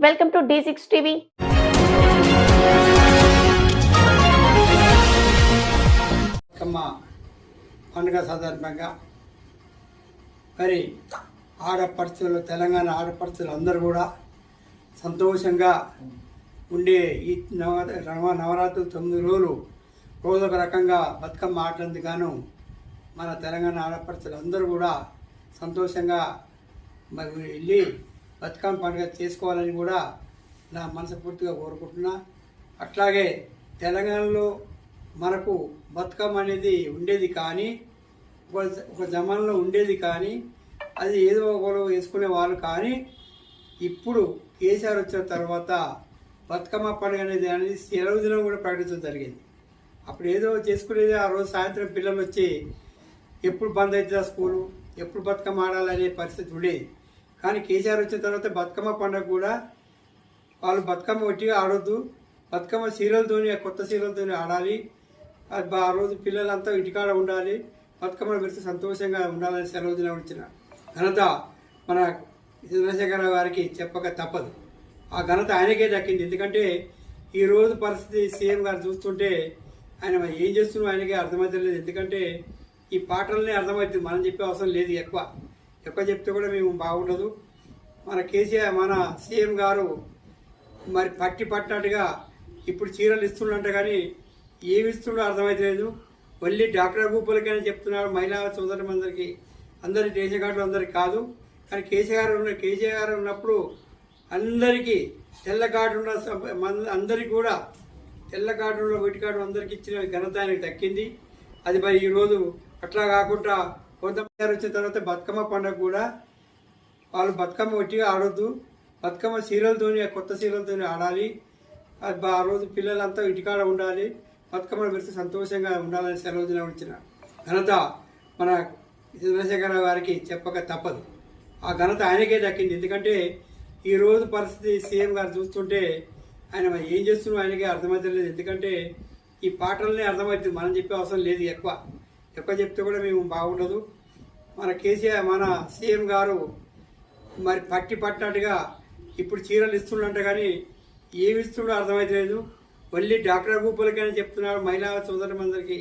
Welcome to D six TV. Bathukamma పండుగ సందర్భంగా మరి ఆడపడుచులు తెలంగాణ ఆడపడుచులు అందరూ కూడా సంతోషంగా ఉండే ఈ నవ నవ నవరాత్రులు తొమ్మిది రోజులు రోజొక రకంగా బతుకమ్మ ఆటలందుకు గాను మన తెలంగాణ ఆడపడుచులు అందరూ కూడా సంతోషంగా మరి వెళ్ళి బతుకమ్మ పండుగ చేసుకోవాలని కూడా నా మనస్ఫూర్తిగా కోరుకుంటున్నా. అట్లాగే తెలంగాణలో మనకు బతుకమ్మ అనేది ఉండేది కానీ ఒక ఒక జమాన్లో ఉండేది కానీ అది ఏదో ఒకరు వేసుకునే వాళ్ళు కానీ ఇప్పుడు కేసీఆర్ వచ్చిన తర్వాత బతుకమ్మ పండుగ అనేది అనేది సెలవు దినం కూడా ప్రకటించడం జరిగింది. అప్పుడు ఏదో చేసుకునేది ఆ రోజు సాయంత్రం పిల్లలు వచ్చి ఎప్పుడు బంద్ అవుతుందా స్కూలు? ఎప్పుడు బతుకమ్మ ఆడాలనే పరిస్థితి ఉండేది. కానీ కేసీఆర్ వచ్చిన తర్వాత బతుకమ్మ పండుగ కూడా వాళ్ళు బతుకమ్మ ఒట్టిగా ఆడొద్దు. బతుకమ్మ సీరియల్తోని కొత్త సీరియల్తోని ఆడాలి. అది ఆ రోజు పిల్లలంతా ఇంటికాడ ఉండాలి. బతుకమ్మను పెడితే సంతోషంగా ఉండాలని సెలవు వచ్చిన ఘనత మన చంద్రశేఖర గారికి చెప్పక తప్పదు. ఆ ఘనత ఆయనకే దక్కింది. ఎందుకంటే ఈ రోజు పరిస్థితి సీఎం గారు చూస్తుంటే ఆయన ఏం చేస్తున్నాం ఆయనకే అర్థమవుతలేదు ఎందుకంటే ఈ పాటలనే అర్థమవుతుంది. మనం చెప్పే అవసరం లేదు ఎక్కువ. ఎక్కువ చెప్తే కూడా మేము బాగుండదు. మన కేసీఆర్ మన సీఎం గారు మరి పట్టి పట్టినట్టుగా ఇప్పుడు చీరలు ఇస్తుండంట కానీ ఏమి ఇస్తుండో అర్థమైతలేదు. మళ్ళీ డాక్టర్ భూపాలకని చెప్తున్నారు మహిళా సోదరులందరికీ అందరి రేషన్ అందరికీ కాదు. కానీ కేసీఆర్ ఉన్న కేసీఆర్ ఉన్నప్పుడు అందరికీ తెల్ల కార్డు ఉన్న అందరికీ కూడా తెల్ల కార్డులో వీటి కార్డు అందరికి ఇచ్చిన ఘనత ఆయనకు దక్కింది. అది మరి ఈరోజు అట్లా కాకుండా కొంతమంది వచ్చిన తర్వాత బతుకమ్మ పండుగ కూడా వాళ్ళు బతుకమ్మ ఒట్టిగా ఆడొద్దు. బతుకమ్మ సీరియల్తోని కొత్త సీరియల్తోని ఆడాలి. అది ఆ రోజు పిల్లలంతా ఇంటికాడ ఉండాలి. బతుకమ్మను పెడితే సంతోషంగా ఉండాలని సెలవు వచ్చిన ఘనత మన చంద్రశేఖర గారికి చెప్పక తప్పదు. ఆ ఘనత ఆయనకే దక్కింది. ఎందుకంటే ఈ రోజు పరిస్థితి సీఎం గారు చూస్తుంటే ఆయన ఏం చేస్తున్నాం ఆయనకే అర్థమవుతలేదు ఎందుకంటే ఈ పాటలనే అర్థమవుతుంది. మనం చెప్పే అవసరం లేదు ఎక్కువ. ఎక్కువ చెప్తే కూడా మేము బాగుండదు. మన కేసీఆర్ మన సీఎం గారు మరి పట్టి పట్టినట్టుగా ఇప్పుడు చీరలు ఇస్తుండంట కానీ ఏమి ఇస్తుండో అర్థమవుతలేదు మళ్ళీ డాక్టర్ భూపాలకని చెప్తున్నారు. మహిళా సోదరులందరికీ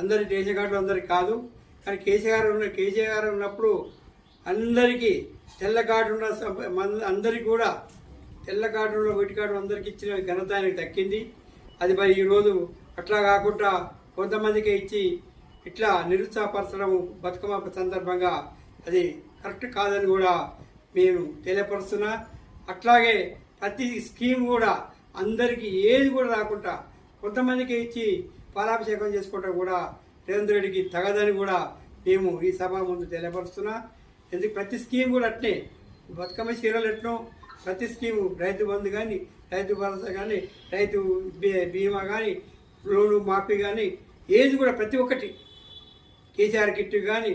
అందరి రేషన్ కార్డులు అందరికి కాదు. కానీ కేసీఆర్ ఉన్న కేసీఆర్ ఉన్నప్పుడు అందరికీ తెల్ల కార్డు ఉన్న అందరికీ కూడా తెల్ల కార్డులో వీటి కార్డు అందరికి ఇచ్చిన ఘనత ఆయనకు దక్కింది. అది మరి ఈరోజు అట్లా కాకుండా కొంతమందికి ఇచ్చి ఇట్లా నిరుత్సాహపరచడం బతుకమ్మ సందర్భంగా అది కరెక్ట్ కాదని కూడా మేము తెలియపరుస్తున్నా. అట్లాగే ప్రతి స్కీమ్ కూడా అందరికీ ఏది కూడా రాకుండా కొంతమందికి ఇచ్చి పాలాభిషేకం చేసుకోవడం కూడా రేవంత్ రెడ్డికి తగదని కూడా మేము ఈ సభ ముందు తెలియపరుస్తున్నా. ఎందుకు ప్రతి స్కీమ్ కూడా అట్నే. బతుకమ్మ చీరలు ఎట్నో ప్రతి స్కీము రైతు బంధు కానీ రైతు భరోసా కానీ రైతు బీ- బీమా కానీ లోను మాఫీ కానీ ఏది కూడా ప్రతి ఒక్కటి కేసీఆర్ కిట్ కానీ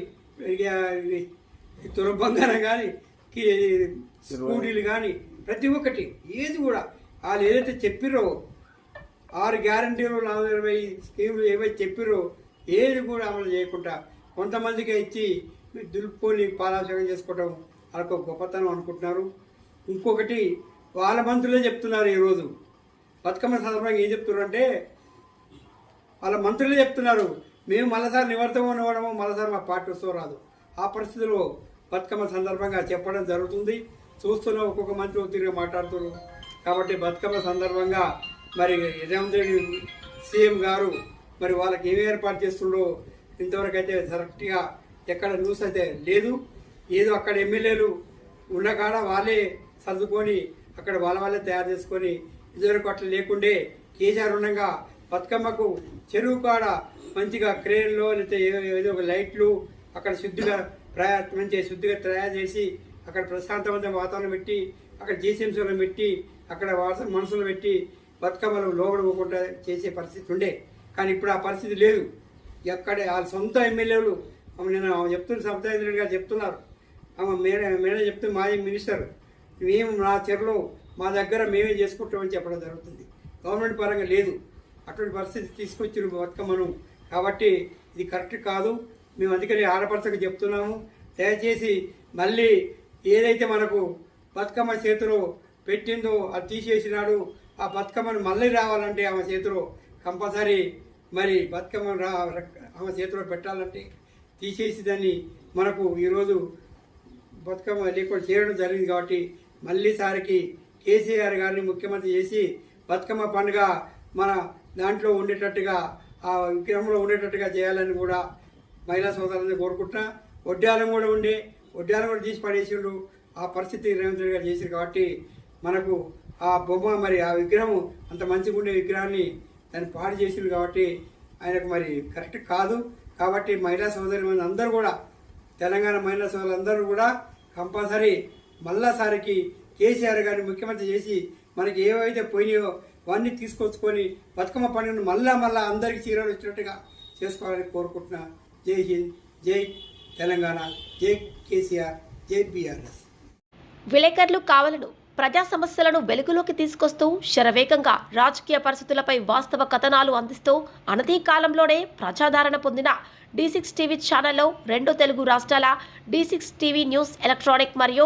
తురబంగారం కానీ స్కూటీలు కానీ ప్రతి ఒక్కటి ఏది కూడా. వాళ్ళు ఏదైతే చెప్పిరో ఆరు గ్యారంటీలు నాలుగు ఇరవై స్కీములు ఏవైతే చెప్పిరో ఏది కూడా అమలు చేయకుండా కొంతమందికి ఇచ్చి దులుపుకొని పాలాభిషేకం చేసుకోవడం వాళ్ళకు గొప్పతనం అనుకుంటున్నారు. ఇంకొకటి వాళ్ళ మంత్రులే చెప్తున్నారు ఈరోజు. బతుకమ్మ సందర్భంగా ఏం చెప్తున్నారు అంటే వాళ్ళ మంత్రులే చెప్తున్నారు మేము మళ్ళసారి నివర్తం ఉండడము మళ్ళసారి మా పార్టీ వస్తూ రాదు. ఆ పరిస్థితిలో బతుకమ్మ సందర్భంగా చెప్పడం జరుగుతుంది. చూస్తున్న ఒక్కొక్క మంత్రి ఒత్తిడిగా మాట్లాడుతున్నారు. కాబట్టి బతుకమ్మ సందర్భంగా మరి రేవంత్ రెడ్డి సీఎం గారు మరి వాళ్ళకి ఏమి ఏర్పాటు చేస్తుండో ఇంతవరకు అయితే కరెక్ట్గా ఎక్కడ న్యూస్ అయితే లేదు. ఏదో అక్కడ ఎమ్మెల్యేలు ఉన్న కాడ వాళ్ళే సర్దుకొని అక్కడ వాళ్ళ వాళ్ళే తయారు చేసుకొని ఇదివరకు అట్లా లేకుండే కేసీఆర్ ఉండగా బతుకమ్మకు చెరువు కాడ మంచిగా క్రేన్లో లేకపోతే ఏదో ఏదో ఒక లైట్లు అక్కడ శుద్ధిగా ప్రయా మంచిగా శుద్ధిగా తయారు చేసి అక్కడ ప్రశాంతమైన వాతావరణం పెట్టి అక్కడ జీసీఎంసీలో పెట్టి అక్కడ వాసన మనసులు పెట్టి బతుకమ్మలు లోబడిపోకుండా చేసే పరిస్థితి ఉండే. కానీ ఇప్పుడు ఆ పరిస్థితి లేదు. ఎక్కడ వాళ్ళ సొంత ఎమ్మెల్యేలు నేను చెప్తున్న సబితాయింద్ర గారు చెప్తున్నారు. ఆమె మేడం మేడం చెప్తే మాజీ మినిస్టర్ మేము నా చెరలో మా దగ్గర మేమే చేసుకుంటామని చెప్పడం జరుగుతుంది. గవర్నమెంట్ పరంగా లేదు. అటువంటి పరిస్థితి తీసుకొచ్చిన బతుకమ్మను కాబట్టి ఇది కరెక్ట్ కాదు. మేము అందుకని ఆడపడతకు చెప్తున్నాము. దయచేసి మళ్ళీ ఏదైతే మనకు బతుకమ్మ చేతిలో పెట్టిందో అది తీసేసినాడు ఆ బతుకమ్మను మళ్ళీ రావాలంటే ఆమె చేతిలో కంపల్సరీ మరి బతుకమ్మ రా ఆమె చేతిలో పెట్టాలంటే తీసేసి దాన్ని మనకు ఈరోజు బతుకమ్మ లేకుండా చేయడం జరిగింది కాబట్టి మళ్ళీసారికి కేసీఆర్ గారిని ముఖ్యమంత్రి చేసి బతుకమ్మ పండుగ మన దాంట్లో ఉండేటట్టుగా ఆ విగ్రహంలో ఉండేటట్టుగా చేయాలని కూడా మహిళా సోదరులని కోరుకుంటున్నా. వడ్డాలం కూడా ఉండే వడ్డాలం కూడా తీసి పడేసిండు. ఆ పరిస్థితి రేవంత్ రెడ్డి గారు చేశారు కాబట్టి మనకు ఆ బొమ్మ మరి ఆ విగ్రహం అంత మంచిగా ఉండే విగ్రహాన్ని దాన్ని పాడు చేసిండు కాబట్టి ఆయనకు మరి కరెక్ట్ కాదు. కాబట్టి మహిళా సోదరి అందరూ కూడా తెలంగాణ మహిళా సోదరులందరూ కూడా కంపల్సరీ మళ్ళాసారికి కేసీఆర్ గారిని ముఖ్యమంత్రి చేసి మనకి ఏవైతే పోయినాయో వాడిని తీసుకొచ్చుకొని బతుకమ్మ పండుగను మళ్ళా మళ్ళా అందరికీ చీరలు వచ్చినట్టుగా చేసుకోవాలని కోరుకుంటున్నా. జై హింద్ జై తెలంగాణ జై కేసీఆర్ జై బీఆర్ఎస్. విలేకరులు కావాలను ప్రజా సమస్యలను వెలుగులోకి తీసుకొస్తూ శరవేగంగా రాజకీయ పరిస్థితులపై వాస్తవ కథనాలు అందిస్తూ అనతి కాలంలోనే ప్రజాదరణ పొందిన డి సిక్స్ టీవీ ఛానల్లో రెండు తెలుగు రాష్ట్రాల D six TV news electronic మరియు